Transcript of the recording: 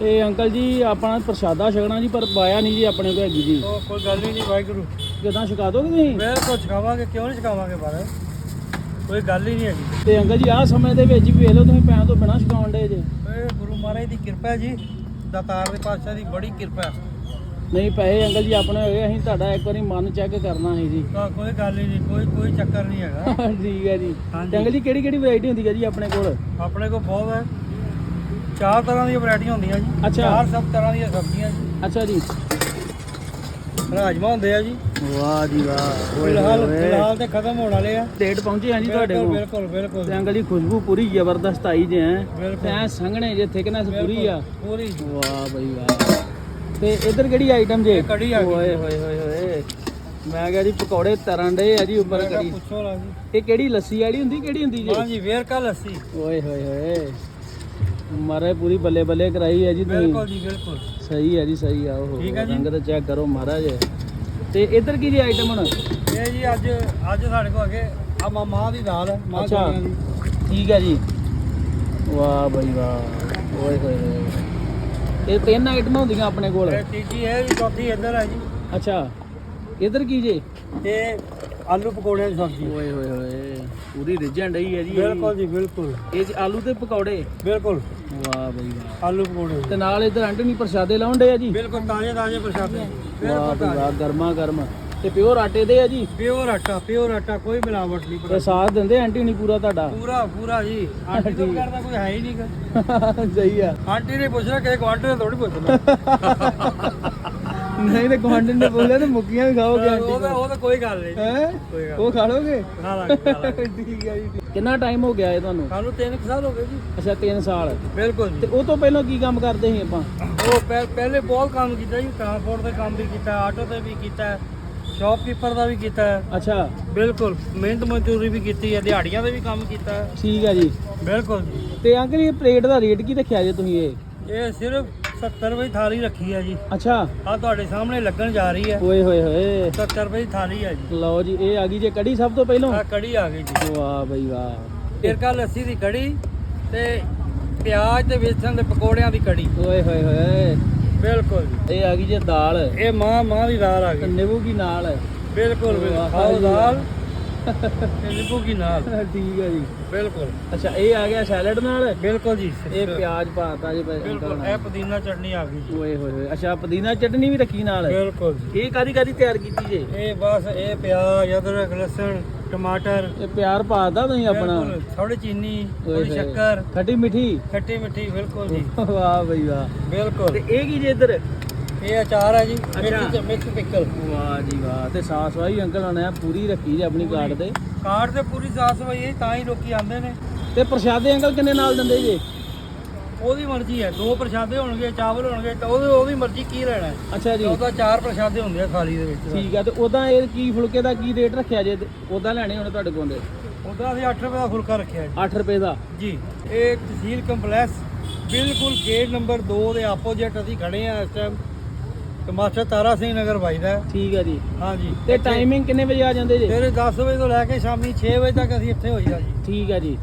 ਤੇ ਅੰਕਲ ਜੀ ਆਪਣਾ ਪ੍ਰਸ਼ਾਦਾ ਛਕਣਾ ਜੀ ਪਰ ਪਾਇਆ ਨਹੀਂ ਜੀ ਆਪਣੇ ਕੋਲ ਹੈਗੀ ਜੀ। ਉਹ ਕੋਈ ਗੱਲ ਹੀ ਨਹੀਂ ਵਾਹਿਗੁਰੂ। ਕਿਦਾਂ ਛਕਾ ਦੋਗੇ ਤੁਸੀਂ? ਬਿਲਕੁਲ ਛਕਾਵਾਂਗੇ ਕਿਉਂ ਨਹੀਂ ਛਕਾਵਾਂਗੇ ਬਾਰੇ ਕੋਈ ਗੱਲ ਹੀ ਨਹੀਂ ਹੈਗੀ। ਤੇ ਅੰਕਲ ਜੀ ਆਹ ਸਮੇਂ ਦੇ ਵਿੱਚ ਵੀ ਵੇਖ ਲਓ ਤੁਸੀਂ ਪੈਣ ਤੋਂ ਬਿਨਾਂ ਛਕਾਉਣ ਦੇ ਜੇ। ਇਹ ਗੁਰੂ ਮਹਾਰਾਜ ਦੀ ਕਿਰਪਾ ਜੀ ਦਾਤਾਰ ਦੇ ਪਾਤਸ਼ਾਹ ਦੀ ਬੜੀ ਕਿਰਪਾ। ਨਹੀਂ ਪੈਸੇ ਅੰਕਲ ਜੀ ਆਪਣੇ ਹੋਏ ਅਸੀਂ ਤੁਹਾਡਾ ਇੱਕ ਵਾਰੀ ਮਨ ਚੈੱਕ ਕਰਨਾ ਹੈ ਜੀ। ਤਾਂ ਕੋਈ ਗੱਲ ਹੀ ਨਹੀਂ ਕੋਈ ਕੋਈ ਚੱਕਰ ਨਹੀਂ ਹੈਗਾ। ਠੀਕ ਹੈ ਜੀ। ਹਾਂਜੀ। ਤੇ ਅੰਕਲ ਜੀ ਕਿਹੜੀ ਕਿਹੜੀ ਵੈਰਾਈਟੀ ਹੁੰਦੀ ਹੈ ਜੀ ਆਪਣੇ ਕੋਲ? ਆਪਣੇ ਕੋਲ ਬਹੁਤ ਹੈ। ਚਾਰ ਤਰ੍ਹਾਂ ਦੀਆਂ ਵੈਰਾਈਟੀਆਂ ਹੁੰਦੀਆਂ ਜੀ। ਅੱਛਾ। ਚਾਰ ਸਭ ਤਰ੍ਹਾਂ ਦੀਆਂ ਸਬਜ਼ੀਆਂ ਜੀ। ਅੱਛਾ ਜੀ। ਰਾਜਮਾ ਹੁੰਦੇ ਆ ਜੀ। ਵਾਹ ਜੀ ਵਾਹ। ਫਿਲਹਾਲ। ਫਿਲਹਾਲ ਤੇ ਖਤਮ ਹੋਣ ਵਾਲੇ ਆ। ਡੇਟ ਪਹੁੰਚੇ ਹਾਂ ਜੀ ਤੁਹਾਡੇ ਬਿਲਕੁਲ ਕੋਲ? ਬਿਲਕੁਲ ਬਿਲਕੁਲ। ਤੇ ਅੰਕਲ ਜੀ ਖੁਸ਼ਬੂ ਪੂਰੀ ਜ਼ਬਰਦਸਤ ਆਈ ਜੇ ਹੈ। ਬਿਲਕੁਲ। ਐਂ ਸੰਘਣੇ ਜੇ ਥਿਕਨੈਸ ਪੂਰੀ ਆ। ਪੂਰੀ ਵਾਹ ਬਈ ਵਾਹ। ਤੇ ਇਧਰ ਕਿਹੜੀ ਆਈਟਮ ਜੇ? ਇਹ ਕੜੀ ਆ ਗਈ। ਓਏ ਹੋਏ ਹੋਏ ਹੋਏ। ਮੈਂ ਕਿਹਾ ਜੀ ਪਕੌੜੇ ਤਰਨ ਡੇ ਆ ਜੀ ਉੱਪਰ ਮੈਂ ਕਿਹਾ ਕੜੀ। ਪੁੱਛੋ ਨਾ ਜੀ। ਇਹ ਕਿਹੜੀ ਲੱਸੀ ਵਾਲੀ ਹੁੰਦੀ ਕਿਹੜੀ ਹੁੰਦੀ ਹਾਂ ਜੀ ਜੀ ਵੇਰਕਾ ਲੱਸੀ। ਓਏ ਹੋਏ ਹੋਏ। ਮਾਰੇ ਪੂਰੀ ਬੱਲੇ ਬੱਲੇ ਕਰਾਈ ਹੈ ਜੀ ਬਿਲਕੁਲ ਜੀ ਬਿਲਕੁਲ। ਸਹੀ ਹੈ ਜੀ ਸਹੀ ਆ ਉਹ ਠੀਕ ਹੈ ਜੀ। ਰੰਗ ਤਾਂ ਚੈੱਕ ਕਰੋ ਮਹਾਰਾਜ। ਤੇ ਇਧਰ ਕੀ ਜੀ ਆਈਟਮ ਹੁਣ? ਇਹ ਜੀ ਅੱਜ ਅੱਜ ਸਾਡੇ ਕੋਲ ਹੈਗੇ ਆ ਮਾਂ ਮਾਂ ਦੀ ਦਾਲ ਮਾਂ ਅੱਛਾ। ਦੀ। ਠੀਕ ਹੈ ਜੀ। ਵਾਹ ਬਈ ਵਾਹ। ਓਏ ਹੋਏ ਹੋਏ। ਇਹ ਤਿੰਨ ਆਈਟਮਾਂ ਹੁੰਦੀਆਂ ਆਪਣੇ ਕੋਲ। ਇਹ ਤੀਜੀ ਹੈ ਜੀ ਚੌਥੀ ਇੱਧਰ ਹੈ ਜੀ। ਅੱਛਾ। ਇਧਰ ਕੀ ਜੇ? ਇਹ ਆਲੂ ਪਕੌੜਿਆਂ ਦੀ ਸਬਜ਼ੀ। ਓਏ ਹੋਏ ਹੋਏ ਪੂਰੀ ਰਿਜਣ ਰਹੀ ਹੈ ਜੀ। ਇਹ। ਬਿਲਕੁਲ ਜੀ ਬਿਲਕੁਲ। ਇਹ ਜੀ ਆਲੂ ਤੇ ਪਕੌੜੇ? ਬਿਲਕੁਲ। ਵਾਹ ਬਈ ਵਾਹ। ਆਲੂ ਪਕੌੜੇ। ਤੇ ਨਾਲ ਇਧਰ ਨਹੀਂ ਪ੍ਰਸ਼ਾਦੇ ਲਾਉਣ ਡੇ ਆ ਜੀ? ਬਿਲਕੁਲ ਤਾਜ਼ੇ ਤਾਜ਼ੇ ਪ੍ਰਸ਼ਾਦੇ। ਵਾਹ ਬਿਲਕੁਲ ਬਈ ਤਾਜ਼ੇ। ਵਾਹ ਗਰਮਾ ਗਰਮ। ਤੇ ਪਿਓਰ ਆਟੇ ਦੇ ਆ ਜੀ? ਪਿਓਰ ਆਟਾ ਪਿਓਰ ਆਟਾ ਕੋਈ ਮਿਲਾਵਟ ਨਹੀਂ ਤੇ ਸਾਥ ਦਿੰਦੇ ਆਂਟੀ ਨਹੀਂ ਪੂਰਾ ਤੁਹਾਡਾ? ਪੂਰਾ ਪੂਰਾ ਜੀ। ਆਂਟੀ ਤੋਂ। ਬਗੈਰ ਤਾਂ ਕੋਈ ਹੈ ਹੀ ਨਹੀਂਗਾ ਸਹੀ ਆ। ਆਂਟੀ ਨੇ ਪੁੱਛਣਾ ਕਿ ਕੁਆਂਟਲ ਨੇ ਥੋੜੀ ਪੁੱਛਣਾ। ਨਹੀਂ ਤੇ ਗਵਾਂਢਣ ਨੇ ਬੋਲਿਆ ਤੇ ਮੁੱਕੀਆਂ ਵੀ ਖਾਓਗੇ ਉਹ ਆਂਟੀ ਤਾਂ ਉਹ ਤਾਂ ਕੋਈ ਗੱਲ ਨਹੀਂ। ਹੈ? ਕੋਈ ਗੱਲ ਉਹ ਖਾ ਲੋਗੇ ਖਾ ਲਾਂਗੇ ਖਾ ਲਾਂਗੇ। ਠੀਕ ਹੈ ਜੀ ਕਿੰਨਾ ਟਾਈਮ ਹੋ ਗਿਆ ਇਹ ਤੁਹਾਨੂੰ? ਸਾਨੂੰ 3 ਸਾਲ ਹੋ ਗਏ ਜੀ। ਅੱਛਾ 3 ਸਾਲ। ਬਿਲਕੁਲ ਤੇ ਉਹ ਤੋਂ ਪਹਿਲਾਂ ਕੀ ਕੰਮ ਕਰਦੇ ਸੀ ਆਪਾਂ? ਉਹ ਪਹਿ- ਪਹਿਲੇ ਬਹੁਤ ਕੰਮ ਕੀਤਾ ਜੀ। ਟਰਾਂਸਪੋਰਟ ਦਾ ਕੰਮ ਵੀ ਕੀਤਾ ਆਟੋ ਤੇ ਵੀ ਕੀਤਾ ਸ਼ਾਪਕੀਪਰ ਦਾ ਵੀ ਕੀਤਾ। ਅੱਛਾ। ਬਿਲਕੁਲ। ਮਿਹਨਤ ਮਜ਼ਦੂਰੀ ਵੀ ਕੀਤੀ ਹੈ ਦਿਹਾੜੀਆਂ ਦੇ ਵੀ ਕੰਮ ਕੀਤਾ। ਠੀਕ ਹੈ ਜੀ। ਬਿਲਕੁਲ ਤੇ ਅੰਕਲ ਇਹ ਪਲੇਟ ਦਾ ਰੇਟ ਕੀ ਰੱਖਿਆ ਜੇ ਤੁਸੀਂ ਇਹ? ਇਹ ਸਿਰਫ 70 ਰੁਪਏ ਥਾਲੀ ਰੱਖੀ ਹੈ ਜੀ। ਅੱਛਾ। ਆ ਤੁਹਾਡੇ ਸਾਹਮਣੇ ਲੱਗਣ ਜਾ ਰਹੀ ਹੈ ਓਏ ਹੋਏ ਹੋਏ। 70 ਰੁਪਏ ਦੀ ਥਾਲੀ ਹੈ ਜੀ। ਲਓ ਜੀ ਇਹ ਆ ਗਈ ਜੇ ਕੜੀ ਸਭ ਤੋਂ ਪਹਿਲਾਂ? ਆ ਕੜੀ ਆ ਗਈ ਜੀ। ਵਾਹ ਬਈ ਵਾਹ। ਇਰਕਾ ਲੱਸੀ ਦੀ ਕੜੀ ਤੇ ਪਿਆਜ਼ ਤੇ ਵੇਸਣ ਦੇ ਪਕੌੜਿਆਂ ਦੀ ਕੜੀ। ਓਏ ਹੋਏ ਹੋਏ। ਬਿਲਕੁਲ ਇਹ ਆ ਗਈ ਜੇ ਦਾਲ। ਇਹ ਮਾਂ ਮਾਂ ਦੀ ਦਾਲ ਆ ਗਈ। ਨਿੰਬੂ ਕੀ ਨਾਲ। ਬਿਲਕੁਲ ਬਿਲਕੁਲ। ਖਾਓ। ਦਾਲ। ਨਿੰਬੂ ਕੀ ਨਾਲ? ਠੀਕ ਹੈ ਜੀ। ਬਿਲਕੁਲ। ਅੱਛਾ ਇਹ ਆ ਗਿਆ ਸੈਲਡ ਨਾਲ? ਬਿਲਕੁਲ ਜੀ। ਇਹ ਪਿਆਜ਼ ਪਾਤਾ ਜੀ ਬਿਲਕੁਲ। ਇਹ ਪੁਦੀਨਾ ਚਟਨੀ ਆ ਗਈ ਜੀ। ਓਏ ਹੋਏ ਹੋਏ ਅੱਛਾ ਪੁਦੀਨਾ ਚਟਨੀ ਵੀ ਰੱਖੀ ਨਾਲ? ਬਿਲਕੁਲ ਜੀ। ਇਹ ਕਾਦੀ ਕਾਦੀ ਤਿਆਰ ਕੀਤੀ ਜੇ? ਇਹ ਬਸ ਇਹ ਪਿਆਜ਼ ਅਦਰਕ ਲਸਣ ਟਮਾਟਰ। ਇਹ ਪਿਆਰ ਪਾਤਾ ਤੁਸੀਂ ਆਪਣਾ? ਥੋੜੀ ਚੀਨੀ ਥੋੜੀ। ਸ਼ੱਕਰ। ਖੱਟੀ ਮਿੱਠੀ? ਖੱਟੀ ਮਿੱਠੀ ਬਿਲਕੁਲ ਜੀ। ਵਾਹ ਬਈ ਵਾਹ। ਬਿਲਕੁਲ। ਤੇ ਇਹ ਕੀ ਜੇ ਇੱਧਰ? ਇਹ ਅਚਾਰ ਹੈ ਜੀ। Mix mix pickle. ਵਾਹ ਜੀ ਵਾਹ ਤੇ ਸਾਫ਼ ਸਫ਼ਾਈ ਅੰਕਲ ਹੋਣਾ ਆ ਪੂਰੀ ਰੱਖੀ ਜੇ ਆਪਣੀ ਕਾਰਡ ਤੇ। ਕਾਰਡ ਤੇ ਪੂਰੀ ਸਾਫ਼ ਸਫ਼ਾਈ ਹੈ ਤਾਂ ਹੀ ਲੋਕੀ ਆਉਂਦੇ ਨੇ। ਤੇ ਪ੍ਰਸ਼ਾਦੇ ਅੰਕਲ ਕਿੰਨੇ ਨਾਲ ਦਿੰਦੇ ਜੇ? ਉਹਦੀ ਮਰਜ਼ੀ ਹੈ ਦੋ ਪ੍ਰਸ਼ਾਦੇ ਹੋਣਗੇ ਚਾਵਲ ਹੋਣਗੇ ਤਾਂ ਉਹਦੀ ਉਹਦੀ ਮਰਜ਼ੀ ਕੀ ਲੈਣਾ ਹੈ। ਅੱਛਾ ਜੀ। ਉਹਦਾ ਚਾਰ ਪ੍ਰਸ਼ਾਦੇ ਹੁੰਦੇ ਆ ਥਾਲੀ ਦੇ ਵਿੱਚ। ਠੀਕ ਆ ਤੇ ਉਦਾਂ ਇਹ ਕੀ ਫੁਲਕੇ ਦਾ ਕੀ ਰੇਟ ਰੱਖਿਆ ਜੇ? ਉਦਾਂ ਲੈਣੇ ਹੁਣ ਤੁਹਾਡੇ ਕੋਲ ਦੇ? ਉਹਦਾ ਅਸੀਂ 8 ਰੁਪਏ ਦਾ ਫੁਲਕਾ ਰੱਖਿਆ ਹੈ 8 ਰੁਪਏ ਦਾ? ਜੀ ਇਹ ਤਹਿਸੀਲ ਕੰਪਲੈਕਸ ਬਿਲਕੁਲ ਗੇਟ ਨੰਬਰ 2 ਦੇ ਆਪੋਜ਼ਿਟ ਅਸੀਂ ਖੜੇ ਆ ਇਸ ਟਾਈਮ ਮਾਸਟਰ ਤਾਰਾ ਸਿੰਘ ਨਗਰ ਵੱਜਦਾ। ਹੈ। ਠੀਕ ਆ ਜੀ। ਹਾਂਜੀ। ਤੇ ਟਾਈਮਿੰਗ ਕਿੰਨੇ ਵਜੇ ਆ ਜਾਂਦੇ ਜੇ? ਸਵੇਰੇ 10 ਵਜੇ ਤੋਂ ਲੈ ਕੇ ਸ਼ਾਮੀ 6 ਵਜੇ ਤੱਕ ਅਸੀਂ ਇੱਥੇ ਹੋਈਦਾ ਜੀ। ਠੀਕ ਆ ਜੀ।